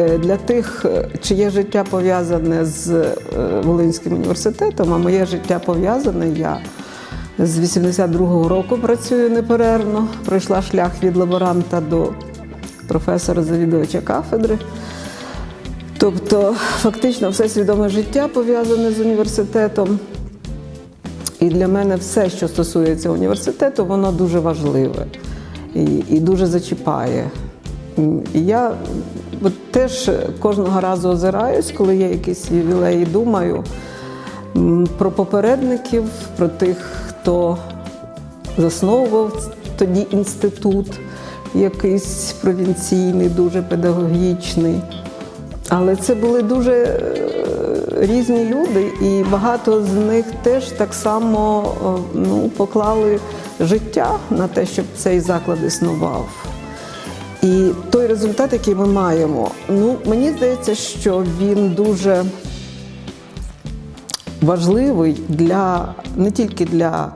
е, для тих, е, чиє життя пов'язане з е, Волинським університетом, а моє життя пов'язане, я з 82-го року працюю неперервно, пройшла шлях від лаборанта до професора завідувача кафедри. Тобто, фактично, все свідоме життя пов'язане з університетом. І для мене все, що стосується університету, воно дуже важливе і, і дуже зачіпає. Я от теж кожного разу озираюсь, коли є якісь ювілеї, думаю про попередників, про тих, хто засновував тоді інститут, якийсь провінційний, дуже педагогічний. Але це були дуже е, різні люди, і багато з них теж так само ну, поклали життя на те, щоб цей заклад існував. І результат, який ми маємо, ну мені здається, що він дуже важливий для не тільки для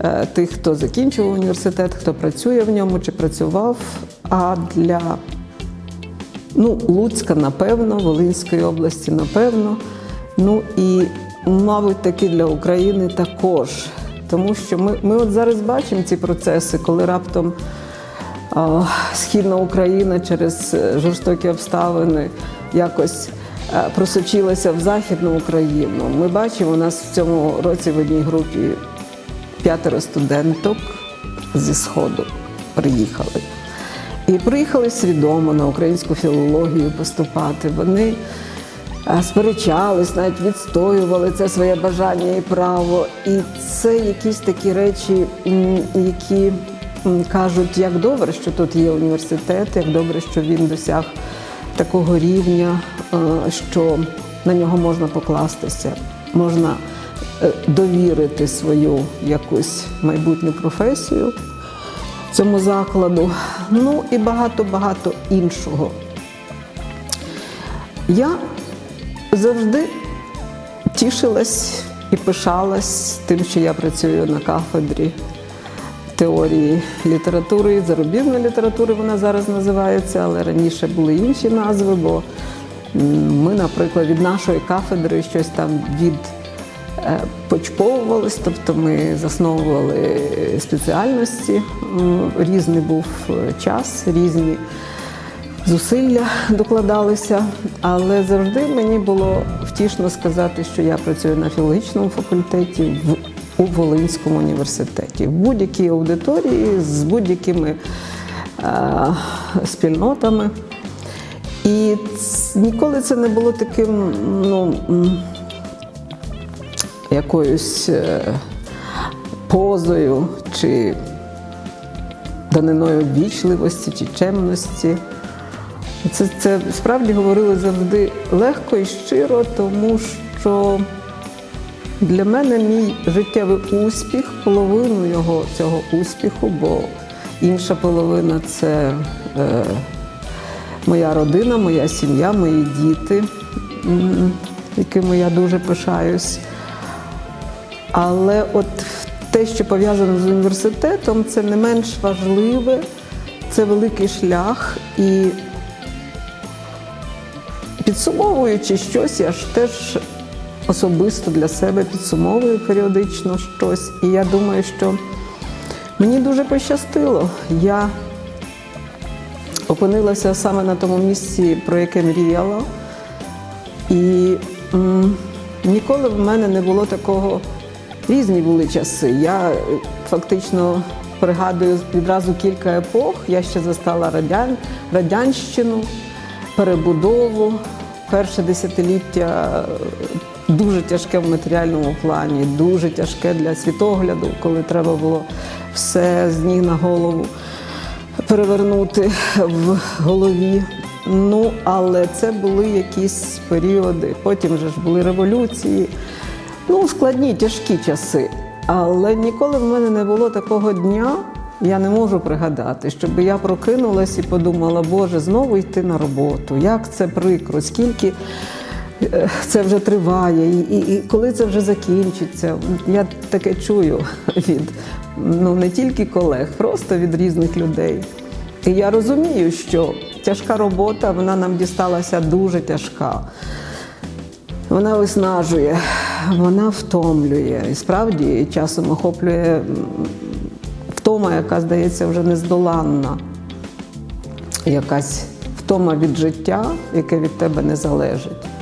е, тих, хто закінчив університет, хто працює в ньому чи працював, а для ну, Луцька, напевно, Волинської області, напевно. Ну і, мабуть, таки для України також. Тому що ми, ми от зараз бачимо ці процеси, коли раптом Східна Україна через е, жорстокі обставини якось е, просочилася в Західну Україну. Ми бачимо, у нас в цьому році в одній групі п'ятеро студенток зі Сходу приїхали. І приїхали свідомо на українську філологію поступати. Вони е, сперечались, навіть відстоювали це своє бажання і право. І це якісь такі речі, які кажуть, як добре, що тут є університет, як добре, що він досяг такого рівня, е, що на нього можна покластися, можна е, довірити свою якусь майбутню професію цьому закладу, ну і багато-багато іншого. Я завжди тішилась і пишалась тим, що я працюю на кафедрі теорії літератури зарубіжної літератури вона зараз називається, але раніше були інші назви, бо ми, наприклад, від нашої кафедри щось там від е, тобто ми засновували спеціальності. Різний був е, час, різні зусилля докладалися, але завжди мені було втішно сказати, що я працюю на філологічному факультеті в у Волинському університеті в будь-якій аудиторії з будь-якими е, спільнотами. І ніколи це не було таким, ну, якоюсь е, позою чи даниною ввічливості чи чемності. Це, це справді говорили завжди легко і щиро, тому що для мене мій життєвий успіх, половину його цього успіху, бо інша половина це е, моя родина, моя сім'я, мої діти, якими я дуже пишаюсь. Але от те, що пов'язано з університетом, це не менш важливе, це великий шлях. І підсумовуючи щось, я ж теж особисто для себе підсумовую періодично щось. І я думаю, що мені дуже пощастило. Я опинилася саме на тому місці, про яке мріяла. І ніколи в мене не було такого. Різні були часи. Я е, фактично пригадую відразу кілька епох. Я ще застала радян, радянщину, перебудову, перше десятиліття е, дуже тяжке в матеріальному плані, дуже тяжке для світогляду, коли треба було все з ніг на голову перевернути в голові. Ну, але це були якісь періоди. Потім вже ж були революції. Ну, складні, тяжкі часи. Але ніколи в мене не було такого дня, я не можу пригадати, щоб я прокинулась і подумала, Боже, знову йти на роботу. Як це прикро, скільки це вже триває, і, і, і коли це вже закінчиться. Я таке чую від ну, не тільки колег, просто від різних людей. І я розумію, що тяжка робота, вона нам дісталася дуже тяжка. Вона виснажує, вона втомлює. І справді часом охоплює втома, яка здається вже нездоланна. Якась втома від життя, яке від тебе не залежить.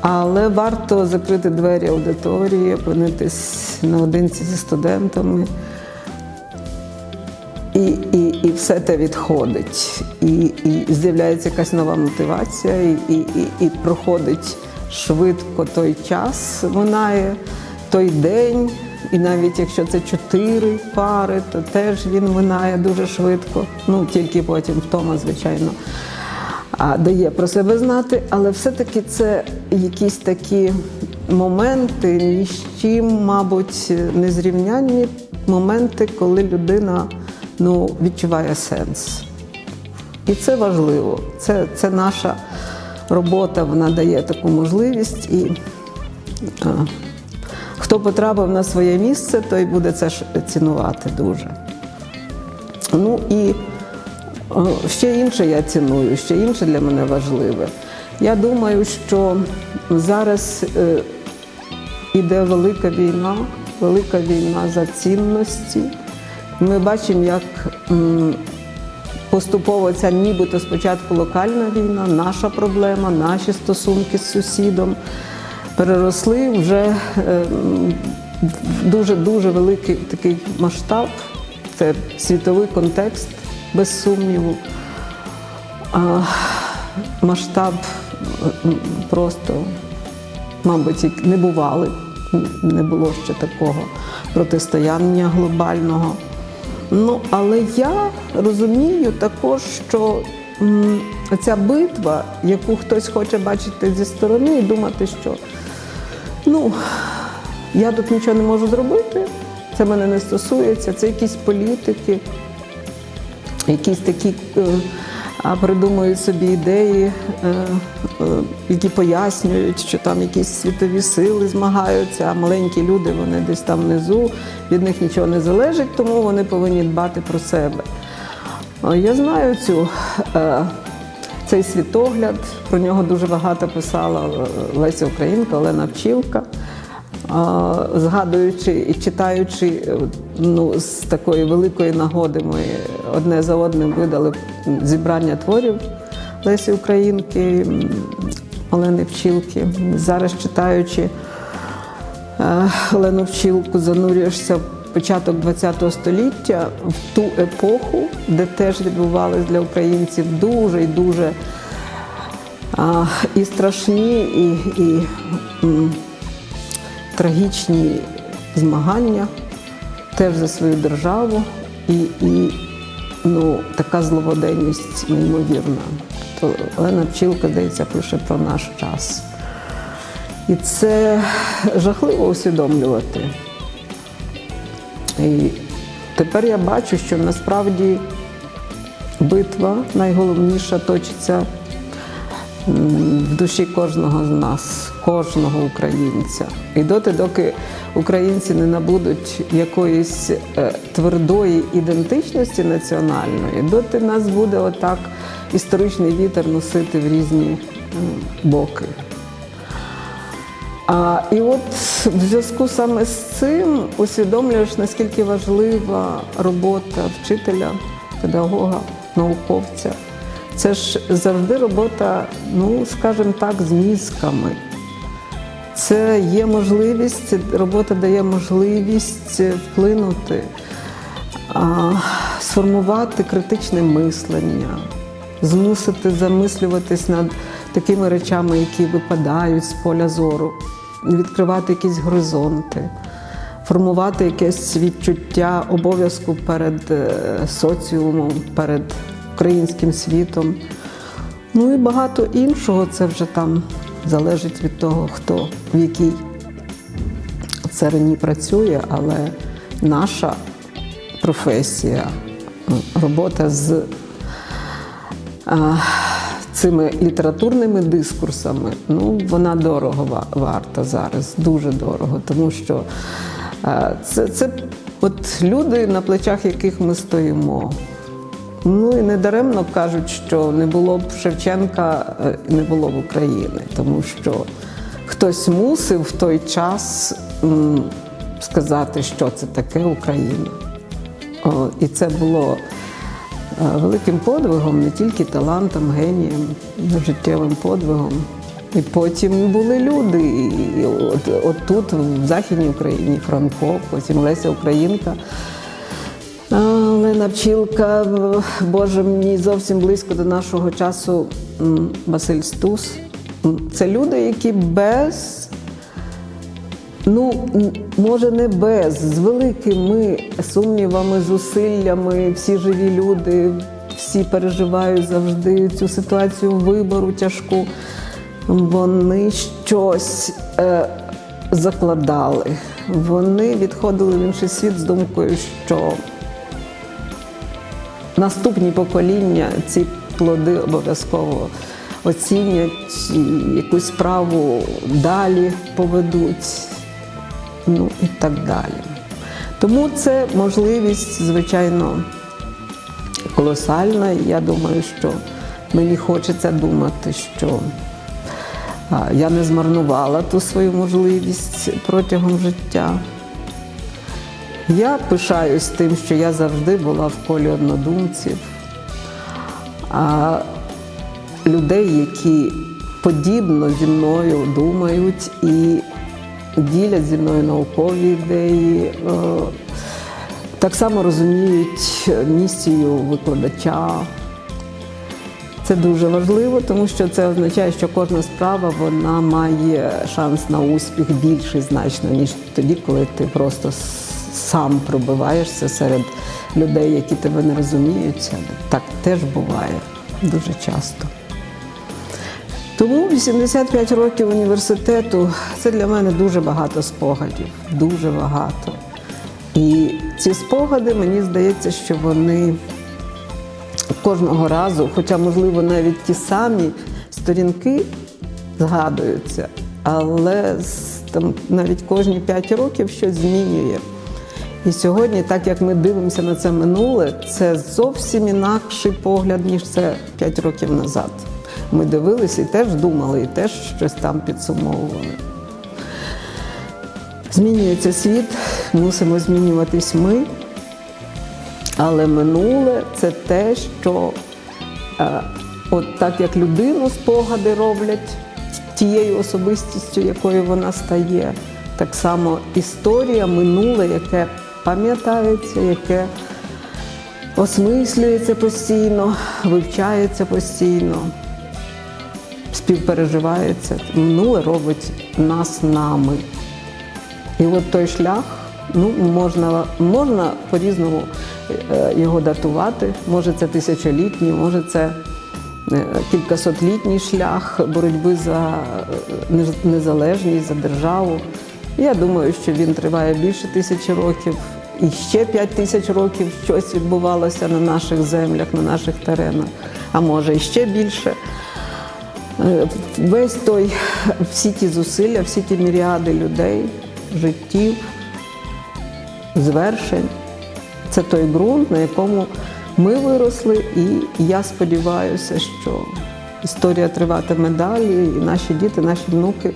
Але варто закрити двері аудиторії, опинитись наодинці зі студентами. І, і, і все те відходить. І, і з'являється якась нова мотивація, і, і, і, і проходить швидко той час, минає той день. І навіть якщо це чотири пари, то теж він минає дуже швидко. Ну тільки потім втома, звичайно, дає про себе знати. Але все-таки це якісь такі моменти, ні з чим, мабуть, незрівнянні моменти, коли людина ну, відчуває сенс. І це важливо. Це, це наша робота, вона дає таку можливість. І а, хто потрапив на своє місце, той буде це цінувати дуже. Ну і ще інше я ціную, ще інше для мене важливе. Я думаю, що зараз е, іде велика війна, велика війна за цінності. Ми бачимо, як поступово ця нібито спочатку локальна війна, наша проблема, наші стосунки з сусідом переросли вже е, в дуже-дуже великий такий масштаб. Це світовий контекст, без сумніву. А, масштаб просто, мабуть, не бували. Не було ще такого протистояння глобального. Ну, але я розумію також, що ця битва, яку хтось хоче бачити зі сторони і думати, що ну, я тут нічого не можу зробити, це мене не стосується, це якісь політики, якісь такі е, придумують собі ідеї, е, е, які пояснюють, що там якісь світові сили змагаються, а маленькі люди вони десь там внизу, від них нічого не залежить, тому вони повинні дбати про себе. Я знаю цю, цей світогляд, про нього дуже багато писала Леся Українка, Олена Пчілка. Згадуючи і читаючи ну, з такої великої нагоди, ми одне за одним видали зібрання творів Лесі Українки, Олени Пчілки. Зараз читаючи е, Олену Пчілку, занурюєшся в початок ХХ століття, в ту епоху, де теж відбувались для українців дуже і дуже і страшні, і, і трагічні змагання теж за свою державу, і, і ну, така зловоденність неймовірна. То Олена Пчілка, здається, пише про наш час. І це жахливо усвідомлювати. І тепер я бачу, що насправді битва найголовніша точиться в душі кожного з нас, кожного українця. І доти, доки українці не набудуть якоїсь е, твердої ідентичності національної, доти нас буде отак історичний вітер носити в різні боки. А, і от в зв'язку саме з цим усвідомлюєш, наскільки важлива робота вчителя, педагога, науковця. Це ж завжди робота, ну скажімо так, з мізками. Це є можливість, робота дає можливість вплинути, сформувати критичне мислення, змусити замислюватись над такими речами, які випадають з поля зору, відкривати якісь горизонти, формувати якесь відчуття обов'язку перед е, соціумом, перед українським світом. Ну і багато іншого це вже там залежить від того, хто в якій царині працює, але наша професія, робота з цими літературними дискурсами, ну вона дорого ва- варта зараз, дуже дорого, тому що це, це от люди, на плечах яких ми стоїмо. Ну і недаремно кажуть, що не було б Шевченка, е, не було б України, тому що хтось мусив в той час сказати, що це таке Україна. І це було е, великим подвигом, не тільки талантом, генієм, життєвим подвигом. І потім були люди. І от, от тут, в Західній Україні, Франко, потім Леся Українка. Олена Пчілка, Боже, мені зовсім близько до нашого часу Василь Стус. Це люди, які без, ну, може, не без, з великими сумнівами, зусиллями, всі живі люди, всі переживають завжди цю ситуацію вибору тяжку. Вони щось е, закладали. Вони відходили в інший світ з думкою, що наступні покоління ці плоди обов'язково оцінять, якусь справу далі поведуть, ну і так далі. Тому це можливість, звичайно, колосальна. Я думаю, що мені хочеться думати, що я не змарнувала ту свою можливість протягом життя. Я пишаюсь тим, що я завжди була в колі однодумців, а людей, які подібно зі мною думають і ділять зі мною наукові ідеї, е, так само розуміють місію викладача. Це дуже важливо, тому що це означає, що кожна справа вона має шанс на успіх більший значно, ніж тоді, коли ти просто сам пробиваєшся серед людей, які тебе не розуміють. Так теж буває дуже часто. Тому 85 років університету це для мене дуже багато спогадів, дуже багато. І ці спогади, мені здається, що вони кожного разу, хоча, можливо, навіть ті самі сторінки згадуються, але там, навіть кожні 5 років щось змінює. І сьогодні, так як ми дивимося на це минуле, це зовсім інакший погляд, ніж це 5 років назад. Ми дивилися і теж думали, і теж щось там підсумовували. Змінюється світ, мусимо змінюватись ми. Але минуле це те, що е, от так як людину спогади роблять тією особистістю, якою вона стає, так само історія, минуле, яке пам'ятається, яке осмислюється постійно, вивчається постійно, співпереживається. Минуле робить нас нами. І от той шлях, ну, можна, можна по-різному е, його датувати. Може, це тисячолітній, може, це е, кількасотлітній шлях боротьби за е, незалежність, за державу. Я думаю, що він триває більше тисячі років. І ще п'ять тисяч років щось відбувалося на наших землях, на наших теренах, а може і ще більше. Е, Весь той, всі ті зусилля, всі ті міріади людей, життів, звершень. Це той ґрунт, на якому ми виросли, і я сподіваюся, що історія триватиме далі, і наші діти, наші внуки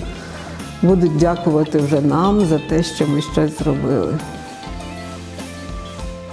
будуть дякувати вже нам за те, що ми щось зробили.